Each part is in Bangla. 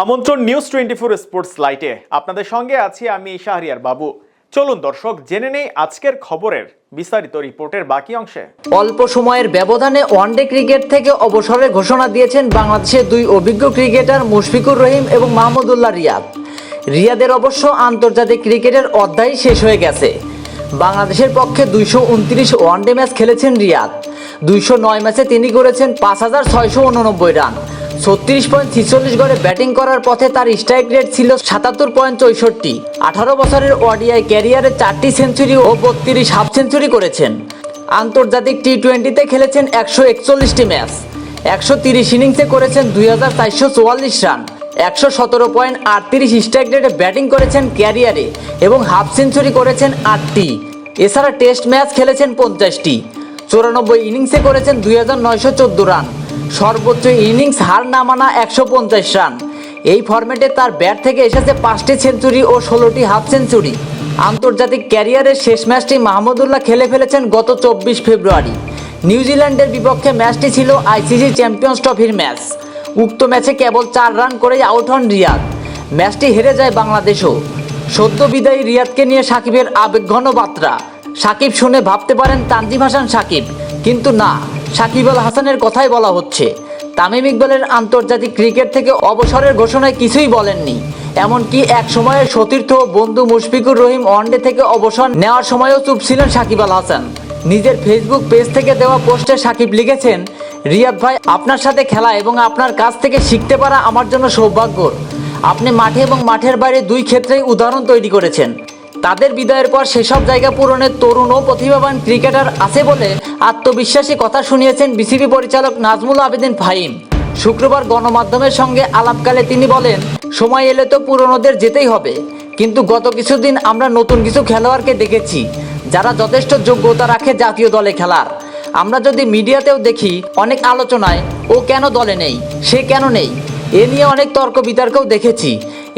আমন্ত্রণ নিউজ টোয়েন্টি ফোর স্পোর্টস লাইটে আপনাদের সঙ্গে আছি আমি শাহরিয়ার বাবু। চলুন দর্শক, জেনে নেই আজকের খবরের বিস্তারিত রিপোর্টের বাকি অংশে। অল্প সময়ের ব্যবধানে ওয়ানডে ক্রিকেট থেকে অবসরের ঘোষণা দিয়েছেন বাংলাদেশের দুই অভিজ্ঞ ক্রিকেটার মুশফিকুর রহিম এবং মাহমুদুল্লাহ রিয়াদ। রিয়াদের অবশ্য আন্তর্জাতিক ক্রিকেটের অধ্যায় শেষ হয়ে গেছে। বাংলাদেশের পক্ষে দুইশো উনত্রিশ ওয়ানডে ম্যাচ খেলেছেন রিয়াদ। দুইশো নয় ম্যাচে তিনি করেছেন পাঁচ হাজার ছয়শো উননব্বই রান। ছত্রিশ পয়েন্ট ছিচল্লিশ গড়ে ব্যাটিং করার পথে তার স্ট্রাইক রেট ছিল সাতাত্তর পয়েন্ট চৌষট্টি। আঠারো বছরের ওডিআই ক্যারিয়ারে চারটি সেঞ্চুরি ও বত্রিশ হাফ সেঞ্চুরি করেছেন। আন্তর্জাতিক টি টোয়েন্টিতে খেলেছেন একশো একচল্লিশটি ম্যাচ। একশো তিরিশ ইনিংসে করেছেন দুই হাজার চারশো চুয়াল্লিশ রান। একশো সতেরো পয়েন্ট আটত্রিশ স্ট্রাইক রেটে ব্যাটিং করেছেন ক্যারিয়ারে এবং হাফ সেঞ্চুরি করেছেন আটটি। এছাড়া টেস্ট ম্যাচ খেলেছেন পঞ্চাশটি। চুরানব্বই ইনিংসে করেছেন দুই হাজার নয়শো চোদ্দ রান। সর্বোচ্চ ইনিংস হার না মানা একশো পঞ্চাশ রান। এই ফরম্যাটে তার ব্যাট থেকে এসেছে পাঁচটি সেঞ্চুরি ও ষোলোটি হাফ সেঞ্চুরি আন্তর্জাতিক ক্যারিয়ারের শেষ ম্যাচটি মাহমুদুল্লাহ খেলে ফেলেছেন গত চব্বিশ ফেব্রুয়ারি। নিউজিল্যান্ডের বিপক্ষে ম্যাচটি ছিল আইসিসি চ্যাম্পিয়ন্স ট্রফির ম্যাচ উক্ত ম্যাচে কেবল চার রান করেই আউট হন রিয়াদ। ম্যাচটি হেরে যায় বাংলাদেশও। সদ্য বিদায়ী রিয়াদকে নিয়ে সাকিবের আবেগঘন বার্তা। সাকিব শুনে ভাবতে পারেন তানজিম হাসান সাকিব, কিন্তু না। সাকিব আল হাসানের কথাই বলা হচ্ছে। তামিম ইকবালের আন্তর্জাতিক ক্রিকেট থেকে অবসরের ঘোষণায় কিছুই বলেননি। এমনকি এক সময়ের সতীর্থ বন্ধু মুশফিকুর রহিম ওয়ানডে থেকে অবসর নেওয়ার সময়ও চুপ ছিলেন সাকিব আল হাসান। নিজের ফেসবুক পেজ থেকে দেওয়া পোস্টে সাকিব লিখেছেন, রিয়াদ ভাই, আপনার সাথে খেলা এবং আপনার কাছ থেকে শিখতে পারা আমার জন্য সৌভাগ্যর আপনি মাঠে এবং মাঠের বাইরে দুই ক্ষেত্রেই উদাহরণ তৈরি করেছেন। তাদের বিদায়ের পর সেসব জায়গা পূরণের তরুণ ও প্রতিভাবান ক্রিকেটার আছে বলে আত্মবিশ্বাসী কথা শুনিয়েছেন বিসিবি পরিচালক নাজমুল আবেদিন ফাহিম। শুক্রবার গণমাধ্যমের সঙ্গে আলাপকালে তিনি বলেন, সময় এলে তো পুরনোদের যেতেই হবে। কিন্তু গত কিছুদিন আমরা নতুন কিছু খেলোয়াড়কে দেখেছি, যারা যথেষ্ট যোগ্যতা রাখে জাতীয় দলে খেলার। আমরা যদি মিডিয়াতেও দেখি, অনেক আলোচনায়, ও কেন দলে নেই, সে কেন নেই? এ নিয়ে অনেক তর্ক বিতর্কও দেখেছি।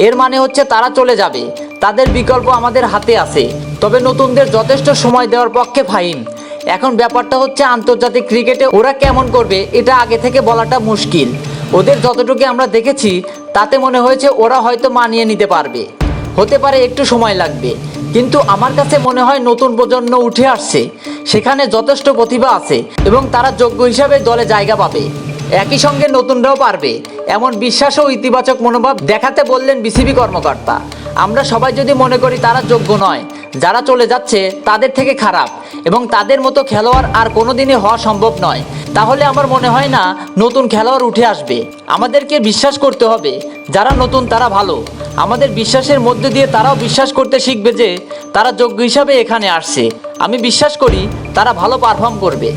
এর মানে হচ্ছে তারা চলে যাবে। তাদের বিকল্প আমাদের হাতে আছে। তবে নতুনদের যথেষ্ট সময় দেওয়ার পক্ষে ফাইন। এখন ব্যাপারটা হচ্ছে আন্তর্জাতিক ক্রিকেটে ওরা কেমন করবে, এটা আগে থেকে বলাটা মুশকিল। ওদের যতটুকু আমরা দেখেছি, তাতে মনে হয়েছে ওরা হয়তো মানিয়ে নিতে পারবে। হতে পারে একটু সময় লাগবে। কিন্তু আমার কাছে মনে হয় নতুন প্রজন্ম উঠে আসছে। সেখানে যথেষ্ট প্রতিভা আছে এবং তারা যোগ্য হিসাবে দলে জায়গা পাবে। একই সঙ্গে নতুনরাও পারবে। এমন বিশ্বাস ও ইতিবাচক মনোভাব দেখাতে বললেন বিসিবি কর্মকর্তা। আমরা সবাই যদি মনে করি তারা যোগ্য নয়, যারা চলে যাচ্ছে তাদের থেকে খারাপ এবং তাদের মতো খেলোয়াড় আর কোনোদিনই হওয়া সম্ভব নয়। তাহলে আমার মনে হয় না নতুন খেলোয়াড় উঠে আসবে। আমাদেরকে বিশ্বাস করতে হবে, যারা নতুন তারা ভালো। আমাদের বিশ্বাসের মধ্যে দিয়ে তারাও বিশ্বাস করতে শিখবে যে তারা যোগ্য হিসাবে এখানে আসছে। আমি বিশ্বাস করি তারা ভালো পারফর্ম করবে।